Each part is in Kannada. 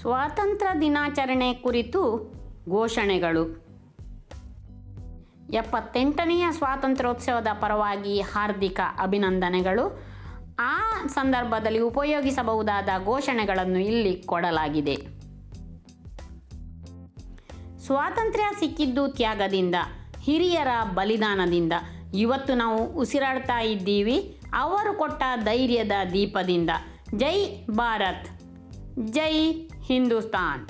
ಸ್ವಾತಂತ್ರ್ಯ ದಿನಾಚರಣೆ ಕುರಿತು ಘೋಷಣೆಗಳು. ಎಪ್ಪತ್ತೆಂಟನೆಯ ಸ್ವಾತಂತ್ರ್ಯೋತ್ಸವದ ಪರವಾಗಿ ಹಾರ್ದಿಕ ಅಭಿನಂದನೆಗಳು. ಆ ಸಂದರ್ಭದಲ್ಲಿ ಉಪಯೋಗಿಸಬಹುದಾದ ಘೋಷಣೆಗಳನ್ನು ಇಲ್ಲಿ ಕೊಡಲಾಗಿದೆ. ಸ್ವಾತಂತ್ರ್ಯ ಸಿಕ್ಕಿದ್ದು ತ್ಯಾಗದಿಂದ, ಹಿರಿಯರ ಬಲಿದಾನದಿಂದ. ಇವತ್ತು ನಾವು ಉಸಿರಾಡ್ತಾ ಇದ್ದೀವಿ. ಅವರು ಕೊಟ್ಟ ಧೈರ್ಯದ ದೀಪದಿಂದ. ಜೈ ಭಾರತ್. ಜೈ ಹಿಂದೂಸ್ತಾನ್.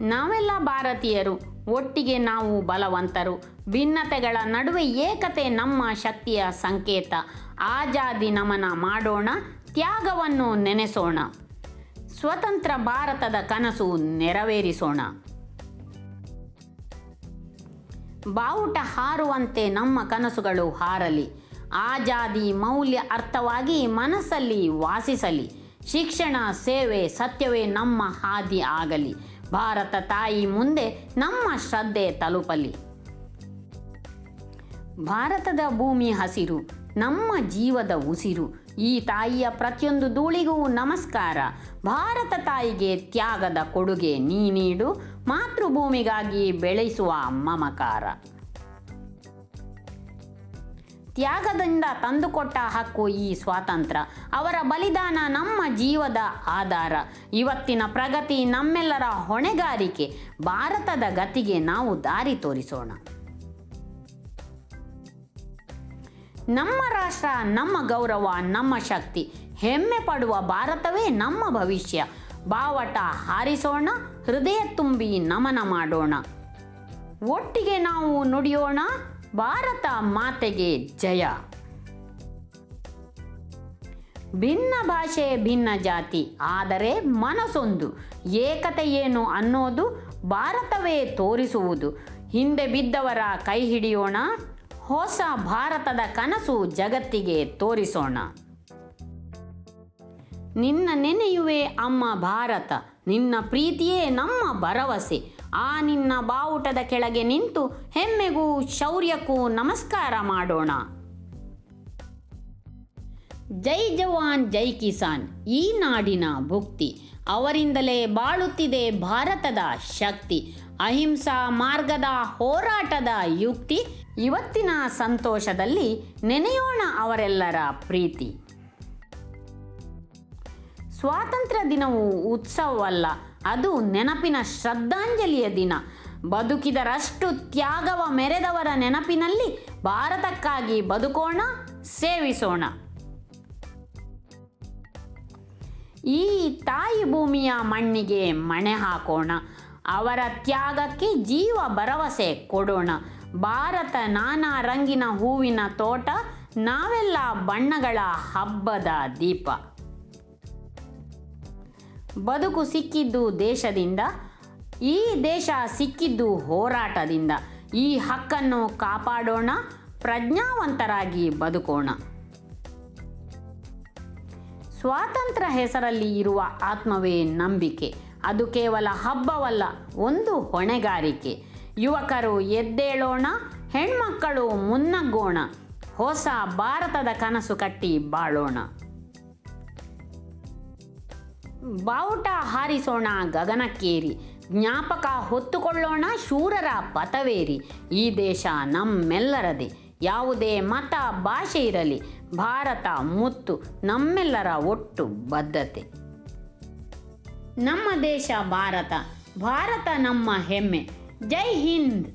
ನಾವೆಲ್ಲ ಭಾರತೀಯರು, ಒಟ್ಟಿಗೆ ನಾವು ಬಲವಂತರು. ಭಿನ್ನತೆಗಳ ನಡುವೆ ಏಕತೆ ನಮ್ಮ ಶಕ್ತಿಯ ಸಂಕೇತ. ಆಜಾದಿ ನಮನ ಮಾಡೋಣ, ತ್ಯಾಗವನ್ನು ನೆನೆಸೋಣ. ಸ್ವತಂತ್ರ ಭಾರತದ ಕನಸು ನೆರವೇರಿಸೋಣ. ಬಾವುಟ ಹಾರುವಂತೆ ನಮ್ಮ ಕನಸುಗಳು ಹಾರಲಿ. ಆಜಾದಿ ಮೌಲ್ಯ ಅರ್ಥವಾಗಿ ಮನಸ್ಸಲ್ಲಿ ವಾಸಿಸಲಿ. ಶಿಕ್ಷಣ ಸೇವೆ ಸತ್ಯವೇ ನಮ್ಮ ಹಾದಿ ಆಗಲಿ. ಭಾರತ ತಾಯಿ ಮುಂದೆ ನಮ್ಮ ಶ್ರದ್ಧೆ ತಲುಪಲಿ. ಭಾರತದ ಭೂಮಿ ಹಸಿರು, ನಮ್ಮ ಜೀವದ ಉಸಿರು. ಈ ತಾಯಿಯ ಪ್ರತಿಯೊಂದು ಧೂಳಿಗೂ ನಮಸ್ಕಾರ. ಭಾರತ ತಾಯಿಗೆ ತ್ಯಾಗದ ಕೊಡುಗೆ ನೀ ನೀಡು. ಮಾತೃಭೂಮಿಗಾಗಿ ಬೆಳೆಸುವ ಮಮಕಾರ. ತ್ಯಾಗದಿಂದ ತಂದುಕೊಟ್ಟ ಹಕ್ಕು ಈ ಸ್ವಾತಂತ್ರ್ಯ. ಅವರ ಬಲಿದಾನ ನಮ್ಮ ಜೀವದ ಆಧಾರ. ಇವತ್ತಿನ ಪ್ರಗತಿ ನಮ್ಮೆಲ್ಲರ ಹೊಣೆಗಾರಿಕೆ. ಭಾರತದ ಗತಿಗೆ ನಾವು ದಾರಿ ತೋರಿಸೋಣ. ನಮ್ಮ ರಾಷ್ಟ್ರ, ನಮ್ಮ ಗೌರವ, ನಮ್ಮ ಶಕ್ತಿ. ಹೆಮ್ಮೆ ಪಡುವ ಭಾರತವೇ ನಮ್ಮ ಭವಿಷ್ಯ. ಬಾವಟ ಹಾರಿಸೋಣ, ಹೃದಯ ತುಂಬಿ ನಮನ ಮಾಡೋಣ. ಒಟ್ಟಿಗೆ ನಾವು ನುಡಿಯೋಣ ಭಾರತ ಮಾತೆಗೆ ಜಯ. ಭಿನ್ನ ಭಾಷೆ, ಭಿನ್ನ ಜಾತಿ, ಆದರೆ ಮನಸ್ಸೊಂದು ಏಕತೆ ಏನು ಅನ್ನೋದು ಭಾರತವೇ ತೋರಿಸುವುದು. ಹಿಂದೆ ಬಿದ್ದವರ ಕೈ ಹಿಡಿಯೋಣ, ಹೊಸ ಭಾರತದ ಕನಸು ಜಗತ್ತಿಗೆ ತೋರಿಸೋಣ. ನಿನ್ನ ನೆನೆಯುವೆ ಅಮ್ಮ ಭಾರತ, ನಿನ್ನ ಪ್ರೀತಿಯೇ ನಮ್ಮ ಭರವಸೆ. ಆ ನಿನ್ನ ಬಾವುಟದ ಕೆಳಗೆ ನಿಂತು ಹೆಮ್ಮೆಗೂ ಶೌರ್ಯಕ್ಕೂ ನಮಸ್ಕಾರ ಮಾಡೋಣ. ಜೈ ಜವಾನ್, ಜೈ ಕಿಸಾನ್. ಈ ನಾಡಿನ ಭುಕ್ತಿ ಅವರಿಂದಲೇ ಬಾಳುತ್ತಿದೆ ಭಾರತದ ಶಕ್ತಿ. ಅಹಿಂಸಾ ಮಾರ್ಗದ ಹೋರಾಟದ ಯುಕ್ತಿ. ಇವತ್ತಿನ ಸಂತೋಷದಲ್ಲಿ ನೆನೆಯೋಣ ಅವರೆಲ್ಲರ ಪ್ರೀತಿ. ಸ್ವಾತಂತ್ರ್ಯ ದಿನವು ಉತ್ಸವವಲ್ಲ ಅದು ನೆನಪಿನ ಶ್ರದ್ಧಾಂಜಲಿಯ ದಿನ. ಬದುಕಿದರಷ್ಟು ತ್ಯಾಗವ ಮೆರೆದವರ ನೆನಪಿನಲ್ಲಿ ಭಾರತಕ್ಕಾಗಿ ಬದುಕೋಣ, ಸೇವಿಸೋಣ. ಈ ತಾಯಿ ಭೂಮಿಯ ಮಣ್ಣಿಗೆ ಮಣೆ ಹಾಕೋಣ. ಅವರ ತ್ಯಾಗಕ್ಕೆ ಜೀವ ಭರವಸೆ ಕೊಡೋಣ. ಭಾರತ ನಾನಾ ರಂಗಿನ ಹೂವಿನ ತೋಟ, ನಾವೆಲ್ಲ ಬಣ್ಣಗಳ ಹಬ್ಬದ ದೀಪ. ಬದುಕು ಸಿಕ್ಕಿದ್ದು ದೇಶದಿಂದ, ಈ ದೇಶ ಸಿಕ್ಕಿದ್ದು ಹೋರಾಟದಿಂದ. ಈ ಹಕ್ಕನ್ನು ಕಾಪಾಡೋಣ, ಪ್ರಜ್ಞಾವಂತರಾಗಿ ಬದುಕೋಣ. ಸ್ವಾತಂತ್ರ್ಯ ಹೆಸರಲ್ಲಿ ಇರುವ ಆತ್ಮವೇ ನಂಬಿಕೆ. ಅದು ಕೇವಲ ಹಬ್ಬವಲ್ಲ, ಒಂದು ಹೊಣೆಗಾರಿಕೆ. ಯುವಕರು ಎದ್ದೇಳೋಣ, ಹೆಣ್ಮಕ್ಕಳು ಮುನ್ನಗ್ಗೋಣ. ಹೊಸ ಭಾರತದ ಕನಸು ಕಟ್ಟಿ ಬಾಳೋಣ. ಬಾವುಟ ಹಾರಿಸೋಣ ಗಗನಕ್ಕೇರಿ ಜ್ಞಾಪಕ ಹೊತ್ತುಕೊಳ್ಳೋಣ, ಶೂರರ ಪಥವೇರಿ. ಈ ದೇಶ ನಮ್ಮೆಲ್ಲರದೇ. ಯಾವುದೇ ಮತ, ಭಾಷೆ ಇರಲಿ. ಭಾರತ ಮುತ್ತು ನಮ್ಮೆಲ್ಲರ ಒಟ್ಟು ಬದ್ಧತೆ. ನಮ್ಮ ದೇಶ ಭಾರತ. ಭಾರತ ನಮ್ಮ ಹೆಮ್ಮೆ. ಜೈ ಹಿಂದ್.